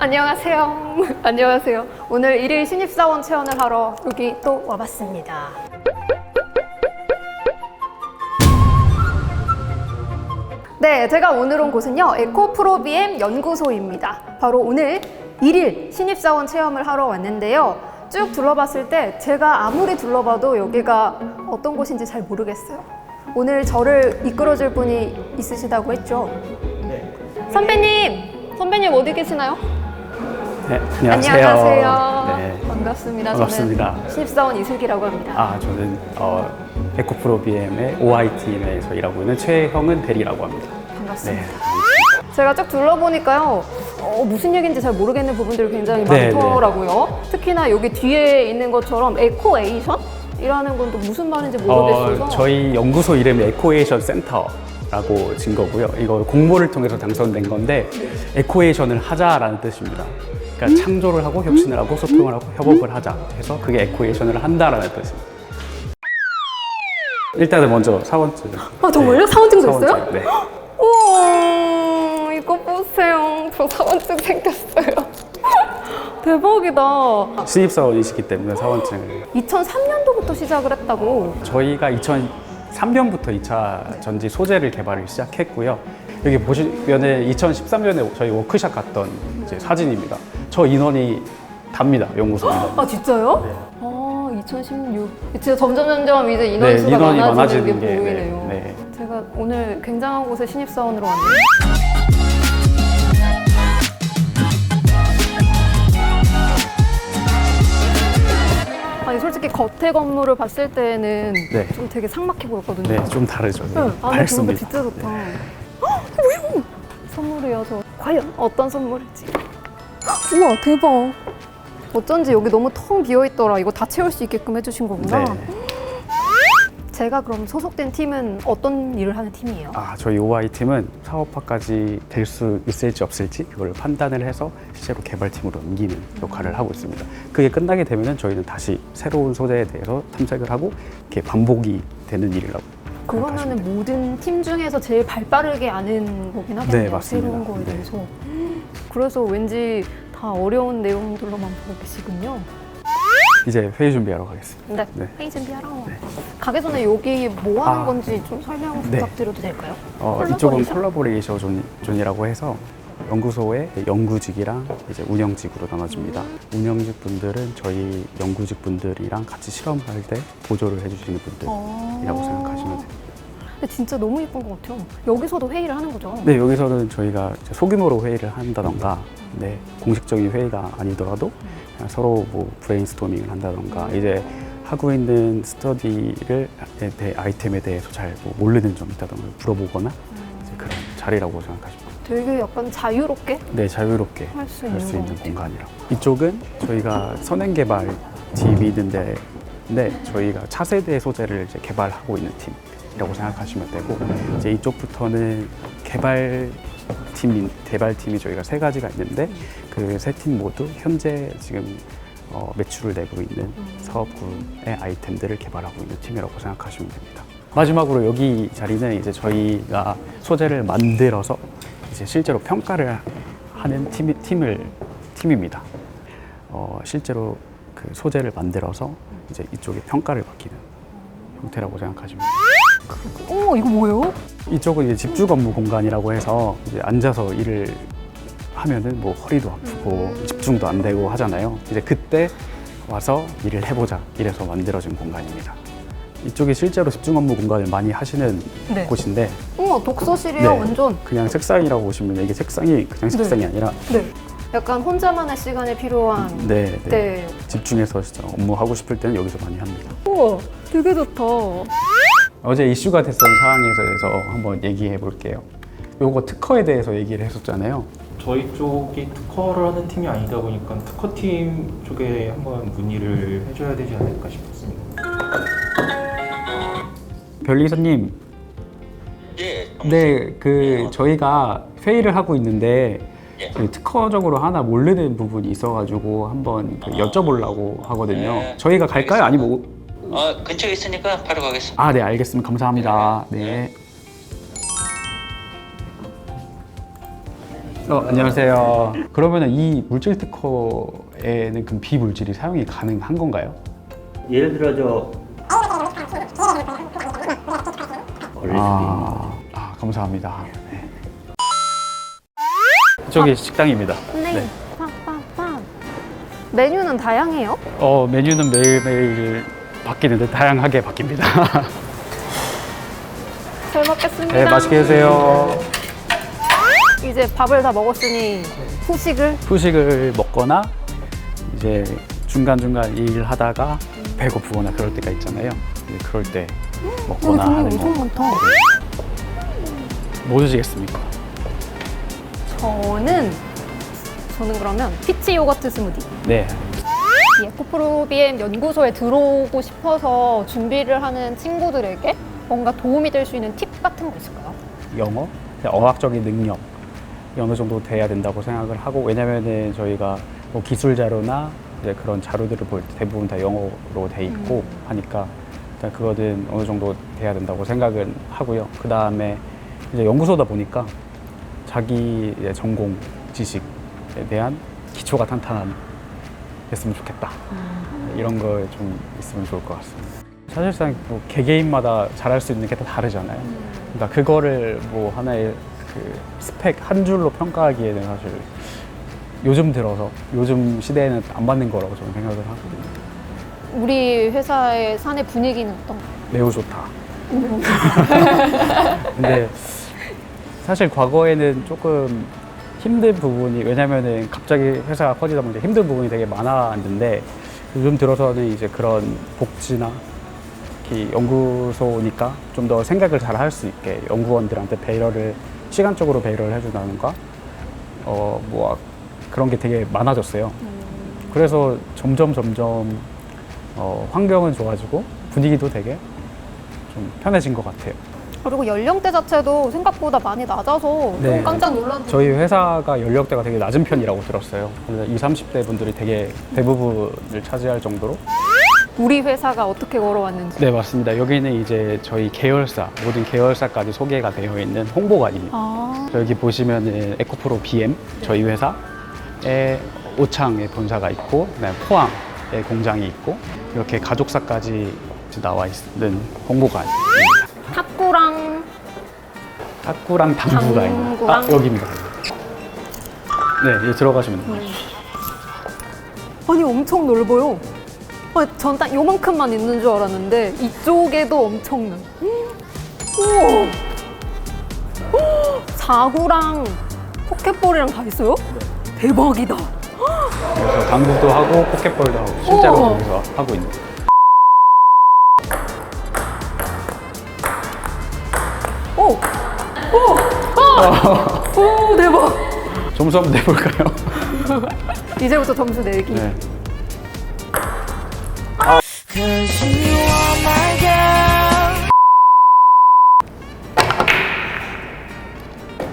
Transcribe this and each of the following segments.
안녕하세요. 안녕하세요. 오늘 일일 신입사원 체험을 하러 여기 또 와봤습니다. 네, 제가 오늘 온 곳은요, 에코프로비엠 연구소입니다. 바로 오늘 일일 신입사원 체험을 하러 왔는데요. 쭉 둘러봤을 때 제가 아무리 둘러봐도 여기가 어떤 곳인지 잘 모르겠어요. 오늘 저를 이끌어줄 분이 있으시다고 했죠? 선배님! 선배님 어디 계시나요? 네, 안녕하세요. 안녕하세요. 네. 반갑습니다. 반갑습니다. 저는 신입사원 이슬기라고 합니다. 아, 저는 어, 에코프로비엠의 OI팀에서 일하고 있는 최형은 대리라고 합니다. 반갑습니다. 네. 제가 쭉 둘러보니까요. 어, 무슨 얘기인지 잘 모르겠는 부분들이 굉장히 네, 많더라고요. 특히나 여기 뒤에 있는 것처럼 에코에이션? 이라는 건 또 무슨 말인지 모르겠어서. 어, 저희 연구소 이름이 에코에이션 센터 라고 진 거고요. 이거 공모를 통해서 당선된 건데 에코에이션을 하자라는 뜻입니다. 그러니까 창조를 하고 혁신을 하고 소통을 하고 협업을 하자 해서 그게 에코에이션을 한다라는 뜻입니다. 일단은 먼저 사원증. 아, 정말요? 사원증도 있어요? 사원증, 네. 우와, 이거 보세요. 저 사원증 생겼어요. 대박이다. 신입사원이시기 때문에 사원증을 2003년도부터 시작을 했다고. 저희가 2003년부터 2차 전지 소재를 개발을 시작했고요. 여기 보시면은 2013년에 저희 워크샵 갔던 이제 사진입니다. 저 인원이 답니다. 연구소 인원. 아, 진짜요? 아, 2016. 진짜 점점 점점 이제 인원수가 네, 인원이 많아지는 많아지는 게, 게, 보이네요. 네, 네. 제가 오늘 굉장한 곳에 신입 사원으로 왔네요. 아니 솔직히 겉에 건물을 봤을 때는 네. 좀 되게 삭막해 보였거든요. 네, 좀 다르죠. 네, 응, 안에 보니까 밝습니다. 진짜 좋다. 헉, 뭐야? 선물이야 저. 과연 어떤 선물일지. 우와 대박. 어쩐지 여기 너무 텅 비어 있더라. 이거 다 채울 수 있게끔 해주신 거구나. 네. 제가 그럼 소속된 팀은 어떤 일을 하는 팀이에요? 아, 저희 OI 팀은 사업화까지 될 수 있을지 없을지 그걸 판단을 해서 실제로 개발팀으로 옮기는 역할을 하고 있습니다. 그게 끝나게 되면은 저희는 다시 새로운 소재에 대해서 탐색을 하고 이렇게 반복이 되는 일이라고 그러면은 모든 팀 중에서 제일 발빠르게 아는 거긴 하겠네요. 네, 맞습니다. 새로운 거에 네. 대해서. 그래서 왠지 다 어려운 내용들로만 보고 계시군요. 이제 회의 준비하러 가겠습니다. 네, 네. 회의 준비하러 가기 전에 여기 뭐 하는 아. 건지 좀 설명 네. 부탁드려도 될까요? 어, 이쪽은 콜라보레이션? 존, 존이라고 해서 연구소의 연구직이랑 이제 운영직으로 나눠집니다. 운영직 분들은 저희 연구직 분들이랑 같이 실험할 때 보조를 해주시는 분들이라고 어. 생각하시면 됩니다. 근데 진짜 너무 예쁜 것 같아요. 여기서도 회의를 하는 거죠? 네, 여기서는 저희가 이제 소규모로 회의를 한다던가, 네, 공식적인 회의가 아니더라도 그냥 서로 뭐 브레인스토밍을 한다던가, 이제 하고 있는 스터디를 에 대해 아이템에 대해서 잘뭐 모르는 점이 있다던가 물어보거나 이제 그런 자리라고 생각하시면 됩니다. 되게 약간 자유롭게 네, 자유롭게 할수할 있는 수 있는 같아요. 공간이라고. 이쪽은 저희가 선행 개발 팀이 있는데, 네, 저희가 차세대 소재를 이제 개발하고 있는 팀이 라고 생각하시면 되고, 이제 이쪽부터는 개발 팀, 개발 팀이 저희가 세 가지가 있는데, 그 세 팀 모두 현재 지금 어, 매출을 내고 있는 사업군의 아이템들을 개발하고 있는 팀이라고 생각하시면 됩니다. 마지막으로 여기 자리는 이제 저희가 소재를 만들어서 이제 실제로 평가를 하는 팀, 팀을 팀입니다. 어, 실제로 그 소재를 만들어서 이제 이쪽에 평가를 받기는 형태라고 생각하시면. 어 머 이거 뭐예요? 이쪽은 이제 집중 업무 공간이라고 해서 이제 앉아서 일을 하면은 뭐 허리도 아프고 집중도 안 되고 하잖아요. 이제 그때 와서 일을 해보자 이래서 만들어진 공간입니다. 이쪽이 실제로 집중 업무 공간을 많이 하시는 네. 곳인데 어머 독서실이요 네. 완전. 그냥 책상이라고 보시면 이게 책상이 그냥 책상이 아니라 네. 약간 혼자만의 시간이 필요한 네, 네. 때. 집중해서 진짜 업무 하고 싶을 때는 여기서 많이 합니다. 우와 되게 좋다. 어제 이슈가 됐던 사항에 대해서 한번 얘기해 볼게요. 요거 특허에 대해서 얘기를 했었잖아요. 저희 쪽이 특허를 하는 팀이 아니다 보니까 특허팀 쪽에 한번 문의를 해줘야 되지 않을까 싶습니다. 별리사님, 예, 네, 그 저희가 회의를 하고 있는데 예. 그 특허적으로 하나 모르는 부분이 있어가지고 한번 그 여쭤보려고 하거든요. 네. 저희가 갈까요? 아니면 오- 어, 근처에 있으니까 바로 가겠습니다. 아, 네, 알겠습니다. 감사합니다. 네. 어, 안녕하세요. 그러면 이 물질 특허에는 그럼 비물질이 사용이 가능한 건가요? 예를 들어 저 아, 아 감사합니다. 네. 저기 식당입니다. 네. 팍 팍 팍. 메뉴는 다양해요. 어, 메뉴는 매일매일 바뀌는데 다양하게 바뀝니다. 잘 먹겠습니다. 네, 맛있게 드세요. 이제 밥을 다 먹었으니 후식을 후식을 먹거나 이제 중간중간 일 하다가 배고프거나 그럴 때가 있잖아요. 이제 그럴 때 오, 먹거나 종류 하는 엄청 거. 많다. 뭐 드시겠습니까? 저는 저는 그러면 피치 요거트 스무디. 네. 이 에코프로비엠 연구소에 들어오고 싶어서 준비를 하는 친구들에게 뭔가 도움이 될 수 있는 팁 같은 거 있을까요? 영어, 어학적인 능력 어느 정도 돼야 된다고 생각을 하고 왜냐면은 저희가 뭐 기술 자료나 이제 그런 자료들을 볼 때 대부분 다 영어로 돼 있고 하니까 일단 그거는 어느 정도 돼야 된다고 생각은 하고요. 그 다음에 이제 연구소다 보니까 자기 전공 지식에 대한 기초가 탄탄한 했으면 좋겠다. 이런 거 좀 있으면 좋을 것 같습니다. 사실상 뭐 개개인마다 잘할 수 있는 게 다 다르잖아요. 그러니까 그거를 뭐 하나의 그 스펙 한 줄로 평가하기에는 사실 요즘 들어서 요즘 시대에는 안 맞는 거라고 저는 생각을 하거든요. 우리 회사의 사내 분위기는 어떤가요? 매우 좋다. 근데 사실 과거에는 조금 힘든 부분이 왜냐면은 갑자기 회사가 커지다 보니까 힘든 부분이 되게 많았는데 요즘 들어서는 이제 그런 복지나 특히 연구소니까 좀 더 생각을 잘 할 수 있게 연구원들한테 배려를 시간적으로 배려를 해준다는가 어 뭐 그런 게 되게 많아졌어요. 그래서 점점 점점 어, 환경은 좋아지고 분위기도 되게 좀 편해진 것 같아요. 그리고 연령대 자체도 생각보다 많이 낮아서 네. 좀 깜짝 놀랐는데 저희 회사가 연령대가 되게 낮은 편이라고 들었어요. 그래서 20, 30대 분들이 되게 대부분을 차지할 정도로. 우리 회사가 어떻게 걸어왔는지 네, 맞습니다. 여기는 이제 저희 계열사, 모든 계열사까지 소개가 되어 있는 홍보관입니다. 아, 여기 보시면은 에코프로 BM, 저희 회사에 오창에 본사가 있고, 그다음에 포항에 공장이 있고, 이렇게 가족사까지 나와 있는 홍보관입니다. 탁구랑 탁구랑 당구가 있는. 아, 여기입니다. 네, 이제 들어가시면 됩니다. 아니 엄청 넓어요. 아, 전딱 요만큼만 있는 줄 알았는데 이쪽에도 엄청난. 우와. 헉, 사구랑 포켓볼이랑 다 있어요? 대박이다. 그래서 당구도 하고 포켓볼도 하고 실제로 우와. 거기서 하고 있는. 오, 오, 오, 대박. 점수 한번 내볼까요? 이제부터 점수 내기. 네.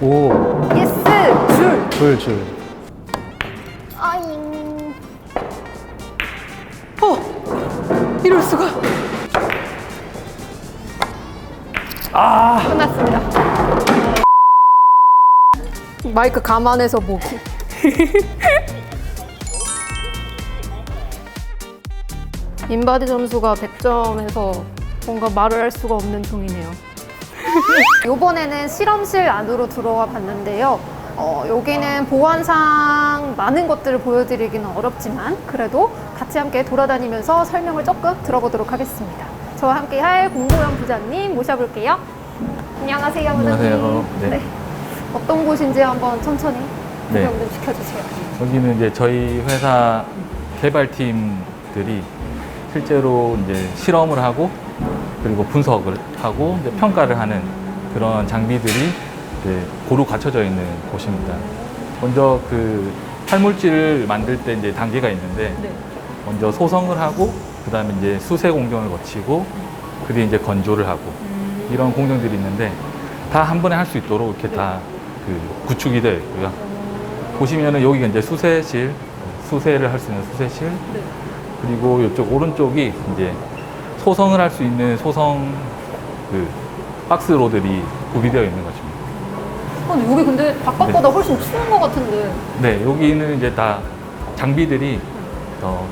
오, 예스 줄. 줄, 줄. 아잉. 어, 이럴 수가. 아, 끝났습니다. 마이크 감안해서 보기. 인바디 점수가 100점에서 뭔가 말을 할 수가 없는 종이네요. 이번에는 실험실 안으로 들어와 봤는데요. 어, 여기는 보안상 많은 것들을 보여드리기는 어렵지만 그래도 같이 함께 돌아다니면서 설명을 조금 들어보도록 하겠습니다. 저와 함께 할 공도현 부장님 모셔볼게요. 안녕하세요, 부장님. 안녕하세요. 네. 어떤 곳인지 한번 천천히 네. 구경 좀 시켜주세요. 여기는 이제 저희 회사 개발팀들이 실제로 이제 실험을 하고 그리고 분석을 하고 이제 평가를 하는 그런 장비들이 이제 고루 갖춰져 있는 곳입니다. 먼저 그 탈물질을 만들 때 이제 단계가 있는데 네. 먼저 소성을 하고 그다음에 이제 수세 공정을 거치고 그뒤 이제 건조를 하고 이런 공정들이 있는데 다 한 번에 할 수 있도록 이렇게 다 그 구축이 되어 있고요. 보시면은 여기가 이제 수세실, 수세를 할 수 있는 수세실, 그리고 이쪽 오른쪽이 이제 소성을 할 수 있는 소성 그 박스로들이 구비되어 있는 것입니다. 근데 여기 근데 바깥보다 훨씬 추운 것 같은데. 네, 여기는 이제 다 장비들이 어,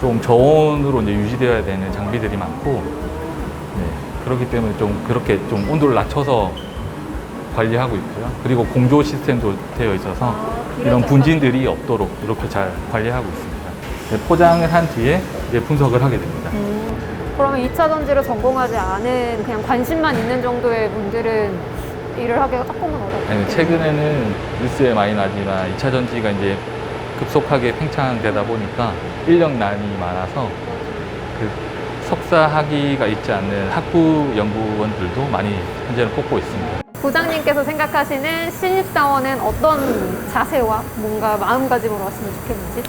좀 저온으로 이제 유지되어야 되는 장비들이 많고, 네, 그렇기 때문에 좀 그렇게 좀 온도를 낮춰서 관리하고 있고요. 그리고 공조 시스템도 되어 있어서 아, 이런 분진들이 없도록 이렇게 잘 관리하고 있습니다. 네, 포장을 한 뒤에 이제 분석을 하게 됩니다. 음, 그러면 2차 전지를 전공하지 않은 그냥 관심만 있는 정도의 분들은 일을 하기가 조금은 어렵고. 아니, 최근에는 뉴스에 많이 나지만 2차 전지가 이제 급속하게 팽창되다 보니까 인력난이 많아서 그 석사 학위가 있지 않는 학부 연구원들도 많이 현재는 뽑고 있습니다. 부장님께서 생각하시는 신입사원은 어떤 자세와 뭔가 마음가짐으로 왔으면 좋겠는지?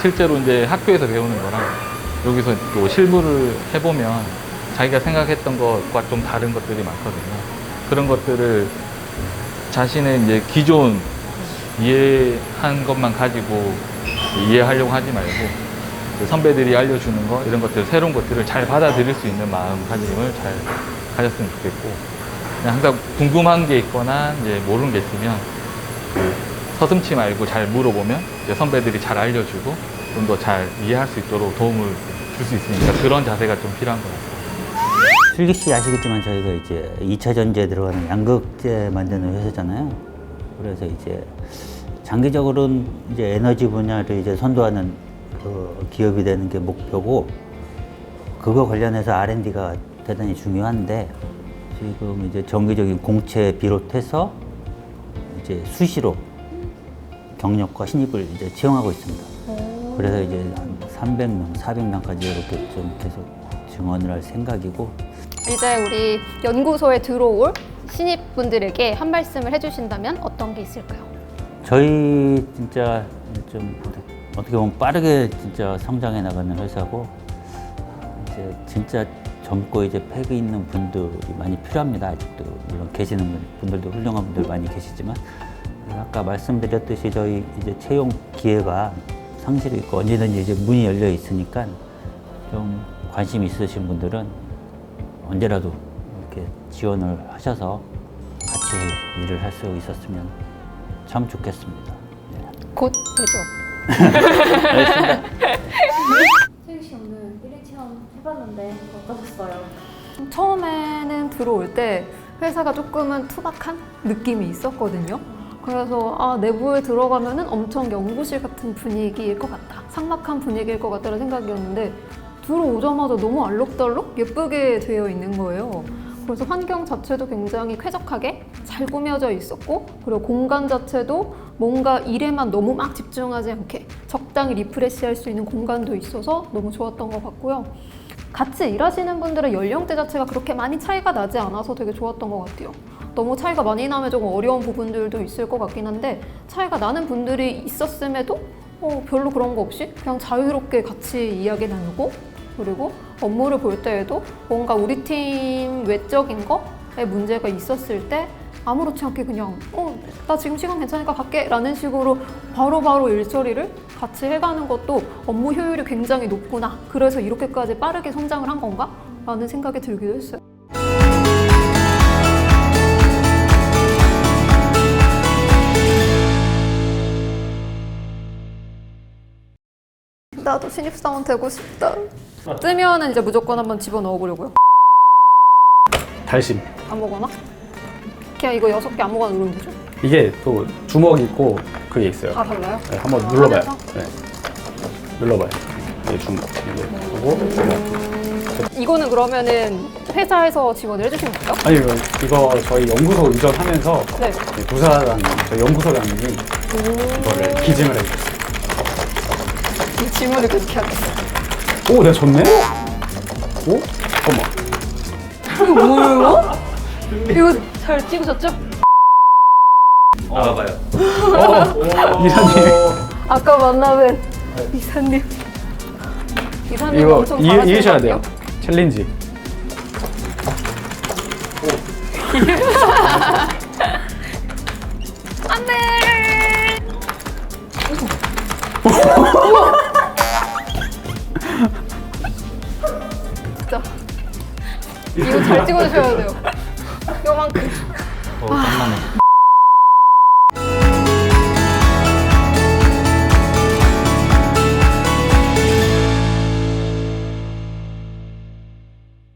실제로 이제 학교에서 배우는 거랑 여기서 또 실무를 해보면 자기가 생각했던 것과 좀 다른 것들이 많거든요. 그런 것들을 자신의 이제 기존 이해한 것만 가지고 이해하려고 하지 말고 그 선배들이 알려주는 거 이런 것들 새로운 것들을 잘 받아들일 수 있는 마음가짐을 잘 가졌으면 좋겠고 항상 궁금한 게 있거나 이제 모르는 게 있으면 그 서슴치 말고 잘 물어보면 이제 선배들이 잘 알려주고 좀 더 잘 이해할 수 있도록 도움을 줄 수 있으니까 그런 자세가 좀 필요한 것 같아요. 슬기 씨 아시겠지만 저희가 이제 2차 전지에 들어가는 양극재 만드는 회사잖아요. 그래서 이제 장기적으로는 이제 에너지 분야를 이제 선도하는 그 기업이 되는 게 목표고 그거 관련해서 R&D가 대단히 중요한데 지금 이제 정기적인 공채 비롯해서 이제 수시로 경력과 신입을 이제 채용하고 있습니다. 그래서 이제 한 300명, 400명까지 이렇게 좀 계속 증원을 할 생각이고 이제 우리 연구소에 들어올 신입분들에게 한 말씀을 해주신다면 어떤 게 있을까요? 저희 진짜 좀 어떻게 보면 빠르게 진짜 성장해 나가는 회사고 이제 진짜 젊고 이제 패기 있는 분들이 많이 필요합니다. 아직도 물론 계시는 분들도 훌륭한 분들 많이 계시지만 아까 말씀드렸듯이 저희 이제 채용 기회가 상실이 있고 언제든지 이제 문이 열려 있으니까 좀 관심 있으신 분들은 언제라도 이렇게 지원을 하셔서 같이 일을 할 수 있었으면 참 좋겠습니다. 네. 곧 되죠. 씨 오늘 1일 체험 해봤는데 어떠셨어요? 처음에는 들어올 때 회사가 조금은 투박한 느낌이 있었거든요. 그래서 아, 내부에 들어가면은 엄청 연구실 같은 분위기일 것 같다. 삭막한 분위기일 것 같다는 생각이었는데 들어오자마자 너무 알록달록 예쁘게 되어 있는 거예요. 그래서 환경 자체도 굉장히 쾌적하게 잘 꾸며져 있었고 그리고 공간 자체도 뭔가 일에만 너무 막 집중하지 않게 적당히 리프레시할 수 있는 공간도 있어서 너무 좋았던 것 같고요. 같이 일하시는 분들의 연령대 자체가 그렇게 많이 차이가 나지 않아서 되게 좋았던 것 같아요. 너무 차이가 많이 나면 조금 어려운 부분들도 있을 것 같긴 한데 차이가 나는 분들이 있었음에도 어, 별로 그런 거 없이 그냥 자유롭게 같이 이야기 나누고 그리고 업무를 볼 때에도 뭔가 우리 팀 외적인 거에 문제가 있었을 때 아무렇지 않게 그냥 어, 나 지금 시간 괜찮으니까 갈게 라는 식으로 바로 바로 일 처리를 같이 해가는 것도 업무 효율이 굉장히 높구나 그래서 이렇게까지 빠르게 성장을 한 건가? 라는 생각이 들기도 했어요. 나도 신입사원 되고 싶다. 뜨면은 이제 무조건 한번 집어 넣어 보려고요. 달심. 아무거나? 그냥 이거 여섯 개 아무거나 누르면 되죠? 이게 또 주먹 있고 그게 있어요. 다 달라요? 네, 한번 눌러봐요. 안에서? 네. 눌러봐요. 이게 주먹. 이게 그리고 주먹. 이거는 그러면은 회사에서 지원을 해주신 거예요? 아니 이거, 이거 저희 연구소 이전하면서 네. 네, 부사장 저희 연구소장님이 이거를 기증을 해주셨어요. 이 질문을 계속 해야겠어. 오, 내가 졌네? 오? 잠깐만. 뭐예요? 이거 잘 찍으셨죠? 나와봐요. 어, 이사님. 아까 만나뵌 이사님. 이사님 이거 엄청 이, 잘하시는 이기셔야 것 돼요. 같아요. 챌린지. 안 돼. 진짜 이거 잘 찍어주셔야 돼요. 요만큼. 어.